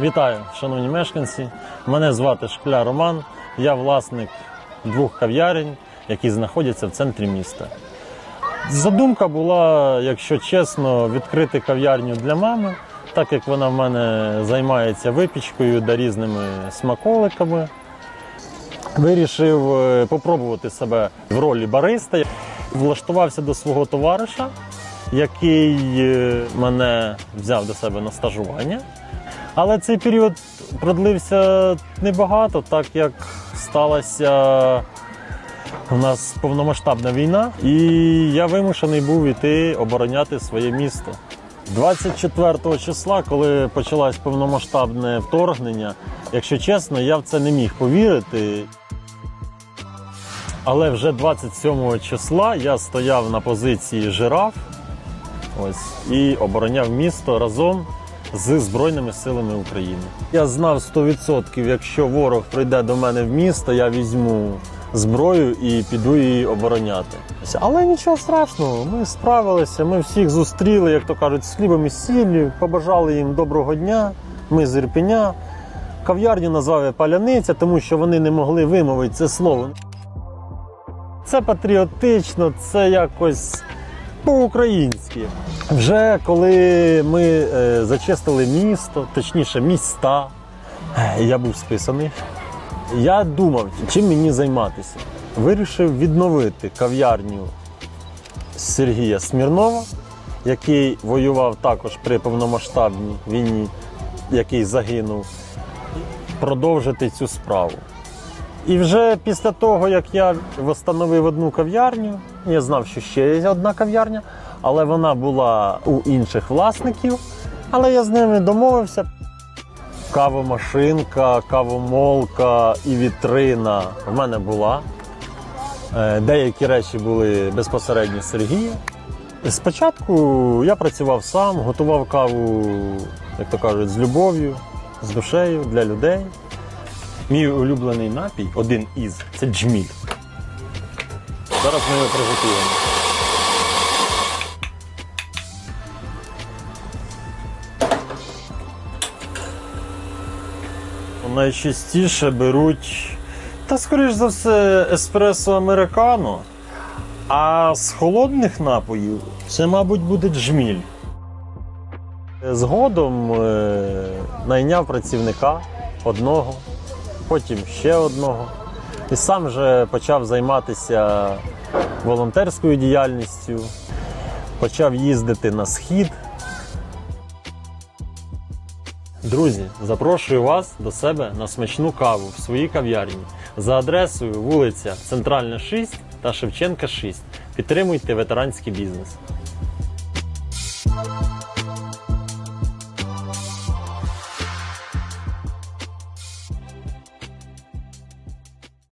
Вітаю, шановні мешканці. Мене звати Шкля Роман. Я власник двох кав'ярень, які знаходяться в центрі міста. Задумка була, якщо чесно, відкрити кав'ярню для мами, так як вона в мене займається випічкою та різними смаколиками. Вирішив е, попробувати себе в ролі бариста. Влаштувався до свого товариша, який е, мене взяв до себе на стажування. Але цей період продлився небагато, так як сталася у нас повномасштабна війна, і я вимушений був іти обороняти своє місто. 24 числа, коли почалось повномасштабне вторгнення, якщо чесно, я в це не міг повірити. Але вже 27 числа я стояв на позиції жираф ось, і обороняв місто разом з Збройними силами України. Я знав 100%, якщо ворог прийде до мене в місто, я візьму зброю і піду її обороняти. Але нічого страшного, ми справилися, ми всіх зустріли, як то кажуть, з хлібом і сіллю, побажали їм доброго дня, ми з Ірпеня. Кав'ярню назвав я Паляниця, тому що вони не могли вимовити це слово. Це патріотично, це якось по-українськи. Вже коли ми е, зачистили місто, точніше міста, е, я був списаний. Я думав, чим мені займатися. Вирішив відновити кав'ярню Сергія Смірнова, який воював також при повномасштабній війні, який загинув, продовжити цю справу. І вже після того, як я встановив одну кав'ярню, я знав, що ще є одна кав'ярня, але вона була у інших власників. Але я з ними домовився. Кавомашинка, кавомолка і вітрина в мене була. Е, Деякі речі були безпосередньо Сергія. Спочатку я працював сам, готував каву, як то кажуть, з любов'ю, з душею для людей. Мій улюблений напій, один із, це джміль. Зараз ми його приготуємо. Найчастіше беруть, та скоріш за все, еспресо американо. А з холодних напоїв це, мабуть, буде джміль. Згодом е, найняв працівника одного, потім ще одного. І сам вже почав займатися волонтерською діяльністю, почав їздити на схід. Друзі, запрошую вас до себе на смачну каву в своїй кав'ярні за адресою вулиця Центральна 6 та Шевченка 6. Підтримуйте ветеранський бізнес.